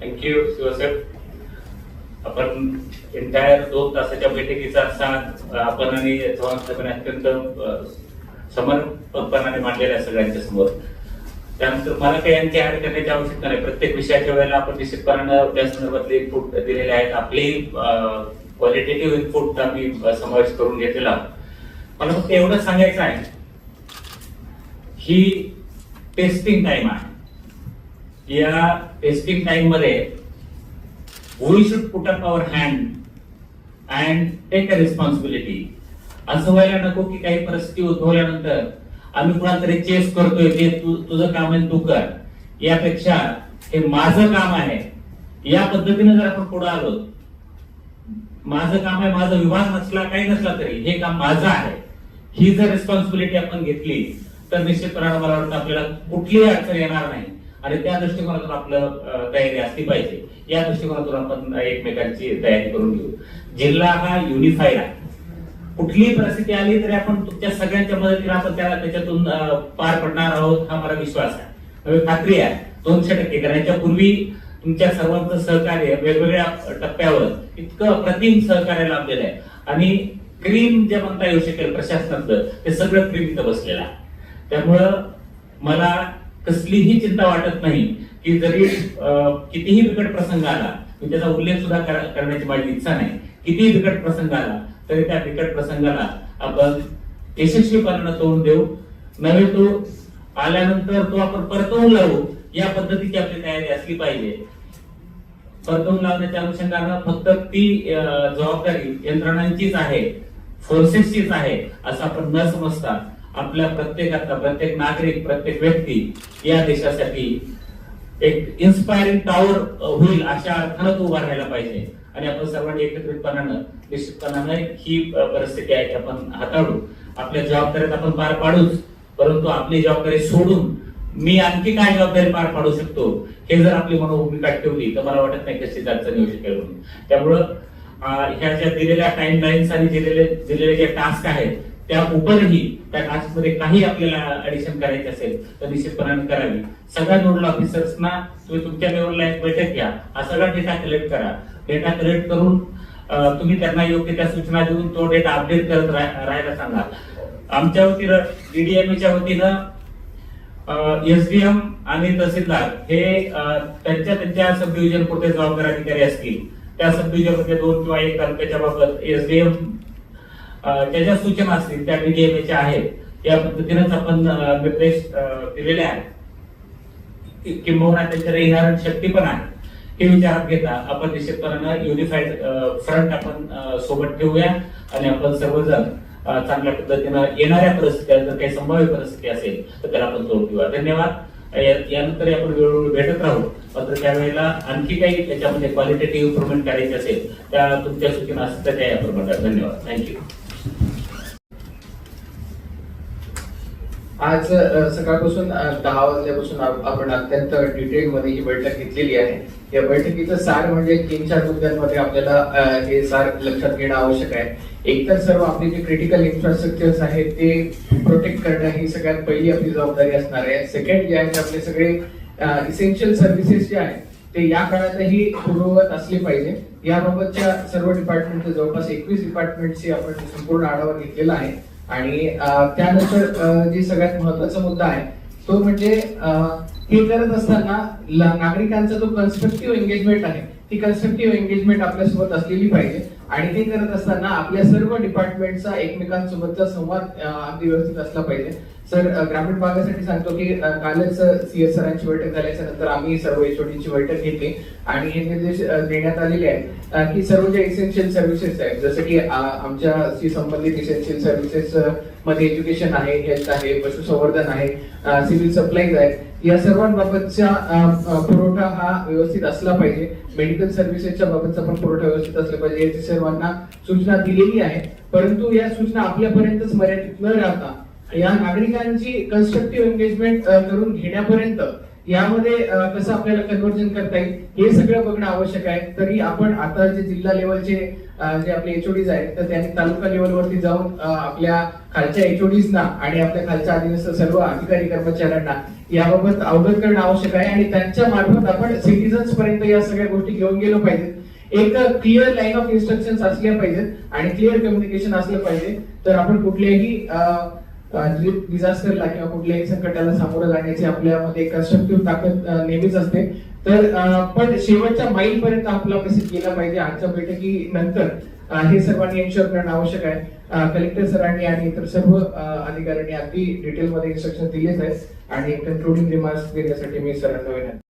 Thank you शिवसाहेब आपण entire दोन तासाच्या बैठकीचा असताना आपण आणि चव्हाण साहेबांनी अत्यंत समर्पकपणाने मांडलेले आहे सगळ्यांच्या समोर. त्यानंतर मला काही आणखी ऍड करण्याची आवश्यकता नाही. प्रत्येक विषयाच्या वेळेला आपण निश्चितपणानं त्या संदर्भातले इनपुट दिलेले आहेत. आपली क्वालिटेटिव्ह इनपुट आम्ही समावेश करून घेतलेला आहोत. मला फक्त एवढं सांगायचं आहे ही टेस्टिंग टाइम आहे. या टेस्टिंग टाइममध्ये we should put up our hand and take a responsibility असं व्हायला नको की काही परिस्थिती उद्भवल्यानंतर आम्ही कुणाला तरी चेस करतोय ते तू तुझं काम आहे तू कर. यापेक्षा हे माझं काम आहे. या पद्धतीने जर आपण पुढे आलो माझं काम आहे माझा विभाग नसला काही नसला तरी हे काम माझं आहे. ही जर रिस्पॉन्सिबिलिटी आपण घेतली तर निश्चितपणाने मला वाटतं आपल्याला कुठलीही अडचण येणार नाही. आणि त्या दृष्टिकोनातून आपलं तयारी असली पाहिजे. या दृष्टिकोनातून आपण एकमेकांची तयारी करून घेऊ. जिल्हा हा युनिफाईड आहे. कुठलीही परिस्थिती आली तरी आपण तुमच्या सगळ्यांच्या मदतीने आपण त्याला त्याच्यातून पार पडणार आहोत हा मला विश्वास आहे. खात्री आहे. दोनशे टक्के. कारण याच्यापूर्वी तुमच्या सर्वांचं सहकार्य वेगवेगळ्या टप्प्यावर इतकं अप्रतिम सहकार्य लाभलेलं आहे. आणि क्रीम जे म्हणता येऊ शकेल प्रशासनातलं ते सगळं क्रीम इथं बसलेलं आहे. त्यामुळं मला कसलीही चिंता वाटत नाही की जरी कितीही बिकट प्रसंग आला मी त्याचा उल्लेख सुद्धा करण्याची माझी इच्छा नाही. कितीही बिकट प्रसंग आला तरी त्या बिकट प्रसंगाला आपण यशस्वीपणानं तोंड देऊ. नव्हे तो आल्यानंतर तो आपण परतवून लावू या पद्धतीची आपली तयारी असली पाहिजे. परतवून लावण्याच्या अनुषंगानं फक्त ती जबाबदारी यंत्रणांचीच आहे फोर्सेसचीच आहे असं आपण न समजता आपल्या प्रत्येकाचा प्रत्येक नागरिक प्रत्येक व्यक्ती या देशासाठी एक इन्स्पायरिंग टॉवर होईल अशा अर्थानं उभा राहायला पाहिजे. आणि आपण सर्वांनी एकत्रितपणानं निश्चितपणानं ही परिस्थिती आहे आपण हाताळू. आपल्या जबाबदारीत आपण पार पाडूच परंतु आपली जबाबदारी सोडून मी आणखी काय जबाबदारी पार पाडू शकतो हे जर आपली मनोभूमिका ठेवली तर मला वाटत नाही कशी अडचण येऊ शकेल म्हणून. त्यामुळं ह्या ज्या दिलेल्या टाइम लाईन्स आणि दिलेले दिलेले जे टास्क आहेत त्या उपरही त्या टास्कमध्ये काही आपल्याला ऍडिशन करायचे असेल तर निश्चितपणाने करावी. सगळ्या नोडल ऑफिसर्सना तुम्ही तुमच्या लेवलला एक बैठक घ्या. हा सगळा डेटा कलेक्ट करा. डेटा कलेक्ट करून तुम्ही त्यांना योग्य त्या सूचना देऊन तो डेटा अपडेट करत राह- राहायला सांगा. आमच्या वतीनं डीडीएमएच्या वतीनं एसडीएम आणि तहसीलदार हे त्यांच्या त्यांच्या सब डिव्हिजन पुरते जबाबदार अधिकारी असतील. त्या सब डिव्हिजनमध्ये दोन किंवा एक तालुक्याच्या बाबत एसडीएम त्याच्या ज्या सूचना असतील त्या डीडीएमच्या आहेत या पद्धतीनेच आपण निर्देश दिलेले आहेत. किंबहुना त्यांच्याकडे इन्हरंट शक्ती पण आहे. हे विचारात घेता आपण निश्चितपणानं युनिफाईड फ्रंट आपण सोबत ठेवूया आणि आपण सर्वजण चांगल्या पद्धतीनं येणाऱ्या परिस्थिती जर काही संभाव्य परिस्थिती असेल तर त्याला आपण तोड देऊया धन्यवाद. यानंतर आपण वेळोवेळी भेटत राहू. मात्र त्यावेळेला आणखी काही त्याच्यामध्ये क्वालिटेटिव्ह इम्प्रुव्हमेंट करायची असेल त्या तुमच्या सूचना असतील तर त्या आपण धन्यवाद. थँक्यू आज सकाळपासून दहा वाजल्यापासून आपण अत्यंत डिटेल मध्ये ही बैठक घेतलेली आहे. या बैठकीचं सार म्हणजे तीन चार मुद्द्यांमध्ये आपल्याला हे सार लक्षात घेणं आवश्यक आहे. एकतर सर्व आपले जे क्रिटिकल इन्फ्रास्ट्रक्चर्स आहेत ते प्रोटेक्ट करणं ही सगळ्यात पहिली आपली जबाबदारी असणार आहे. सेकंड जे आहे ते आपले सगळे इसेन्शियल सर्व्हिसेस जे आहेत ते या काळातही पूर्ववत असले पाहिजे. याबाबतच्या सर्व डिपार्टमेंटचे जवळपास एकवीस डिपार्टमेंटची आपण संपूर्ण आढावा घेतलेला आहे. आणि त्यानंतर जे सगळ्यात महत्त्वाचा मुद्दा आहे तो म्हणजे हे करत असताना नागरिकांचा जो कन्स्ट्रक्टिव्ह एंगेजमेंट आहे ती कन्स्ट्रक्टिव्ह एंगेजमेंट आपल्यासोबत असलेली पाहिजे. आणि ते करत असताना आपल्या सर्व डिपार्टमेंटचा एकमेकांसोबतचा संवाद अगदी व्यवस्थित असला पाहिजे. सर ग्रामीण भागासाठी सांगतो की कालच सीएस सरांची बैठक झाल्याच्यानंतर आम्ही सर्व एचओडीची बैठक घेतली आणि हे निर्देश देण्यात आलेले आहेत. की सर्व जे इसेन्शियल सर्व्हिसेस आहेत जसं की आमच्या संबंधित इसेन्शियल सर्व्हिसेस मध्ये एज्युकेशन आहे हेल्थ आहे पशुसंवर्धन आहे सिव्हिल सप्लाईज आहेत या सर्वांबाबतचा पुरवठा हा व्यवस्थित असला पाहिजे. मेडिकल सर्व्हिसेसच्या बाबतचा पण पुरवठा व्यवस्थित असला पाहिजे. याची सर्वांना सूचना दिलेली आहे. परंतु या सूचना आपल्यापर्यंतच मर्यादित न राहता या नागरिकांची कन्स्ट्रक्टिव्ह एंगेजमेंट करून घेण्यापर्यंत यामध्ये कसं आपल्याला कन्व्हर्जन करता येईल हे सगळं बघणं आवश्यक आहे. तरी आपण आता जे जिल्हा लेवलचे जे आपले एचओडीज आहेत तर त्यांनी तालुका लेवलवरती जाऊन आपल्या खालच्या एचओडीजना आणि आपल्या खालच्या अधिनस्थ सर्व अधिकारी कर्मचाऱ्यांना याबाबत अवगत करणं आवश्यक आहे आणि त्यांच्या मार्फत आपण सिटीजन्स पर्यंत या सगळ्या गोष्टी घेऊन गेलो पाहिजेत. एक क्लिअर लाईन ऑफ इन्स्ट्रक्शन असल्या पाहिजेत आणि क्लिअर कम्युनिकेशन असलं पाहिजे. तर आपण कुठल्याही डिझास्टरला किंवा कुठल्याही संकटाला सामोरं जाण्याची आपल्यामध्ये कन्स्ट्रक्टिव्ह ताकद नेहमीच असते. तर पण शेवटच्या माईल पर्यंत आपला मेसेज गेला पाहिजे. आजच्या बैठकीनंतर हे सर्वांनी एन्शुअर करणं आवश्यक आहे. कलेक्टर सरांनी आणि इतर सर्व अधिकाऱ्यांनी अगदी डिटेलमध्ये इन्स्ट्रक्शन दिलेच आहेत. आणि कन्क्लुडिंग रिमार्क्स देण्यासाठी मी सरांना विनंती